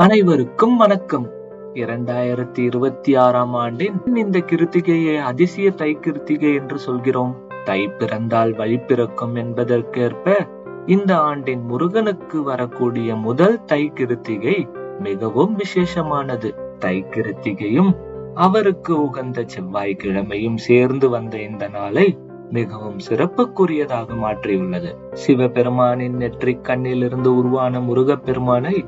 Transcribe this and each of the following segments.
அனைவருக்கும் வணக்கம். இரண்டாயிரத்தி இருபத்தி ஆறாம் ஆண்டின் இந்த கிருத்திகையை அதிசய தை கிருத்திகை என்று சொல்கிறோம். தை பிறந்தால் வழி பிறக்கும் என்பதற்கேற்ப இந்த ஆண்டின் முருகனுக்கு வரக்கூடிய முதல் தை கிருத்திகை மிகவும் விசேஷமானது. தை கிருத்திகையும் அவருக்கு உகந்த செவ்வாய்க்கிழமையும் சேர்ந்து வந்த இந்த நாளை மிகவும் சிறப்புக்குரியதாக மாற்றியுள்ளது. சிவபெருமானின் நெற்றிக் கண்ணிலிருந்து உருவான முருகப்பெருமானை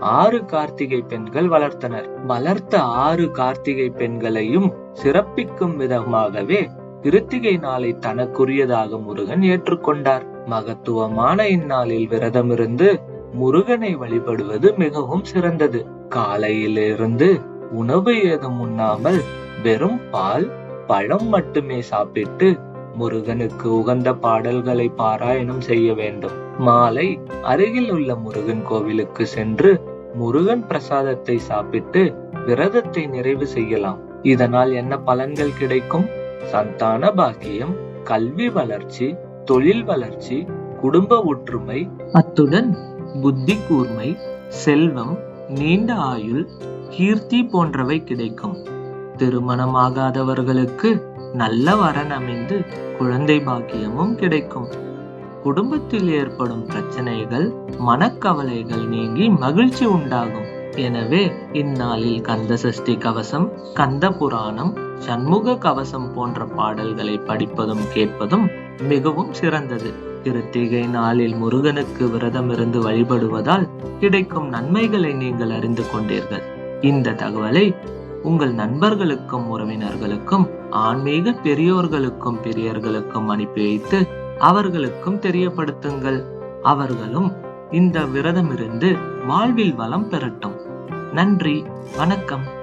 ஆறு கார்த்திகை பெண்கள் வளர்த்தனர். வளர்த்த ஆறு கார்த்திகை பெண்களையும் சிறப்பிக்கும் விதமாகவே கிருத்திகை நாளை தனக்குரியதாக முருகன் ஏற்றுக்கொண்டார். மகத்துவமான இந்நாளில் விரதமிருந்து முருகனை வழிபடுவது மிகவும் சிறந்தது. காலையிலிருந்து உணவு ஏதும் உண்ணாமல் வெறும் பால் பழம் மட்டுமே சாப்பிட்டு முருகனுக்கு உகந்த பாடல்களை பாராயணம் செய்ய வேண்டும். மாலை அருகில் உள்ள முருகன் கோவிலுக்கு சென்று முருகன் பிரசாதத்தை சாப்பிட்டு விரதத்தை நிறைவு செய்யலாம். இதனால் என்ன பலன்கள் கிடைக்கும்? சந்தான பாக்கியம் கல்வி வளர்ச்சி தொழில் வளர்ச்சி குடும்ப ஒற்றுமை அத்துடன் புத்தி கூர்மை செல்வம் நீண்ட ஆயுள் கீர்த்தி போன்றவை கிடைக்கும். திருமணமாகாதவர்களுக்கு நல்ல வரன் அமைந்து குழந்தை பாக்கியமும் கிடைக்கும். குடும்பத்தில் ஏற்படும் பிரச்சனைகள் மனக்கவலைகள் நீங்கி மகிழ்ச்சி உண்டாகும். எனவே இந்நாளில் கந்த சஷ்டி கவசம் கந்த புராணம் சண்முக கவசம் போன்ற பாடல்களை படிப்பதும் கேட்பதும் மிகவும் சிறந்தது. கிருத்திகை நாளில் முருகனுக்கு விரதம் இருந்து வழிபடுவதால் கிடைக்கும் நன்மைகளை நீங்கள் அறிந்து கொண்டீர்கள். இந்த தகவலை உங்கள் நண்பர்களுக்கும் உறவினர்களுக்கும் ஆன்மீக பெரியோர்களுக்கும் பெரியர்களுக்கும் அனுப்பி வைத்து அவர்களுக்கும் தெரியப்படுத்துங்கள். அவர்களும் இந்த விரதமிருந்து வாழ்வில் வளம் பெறட்டும். நன்றி வணக்கம்.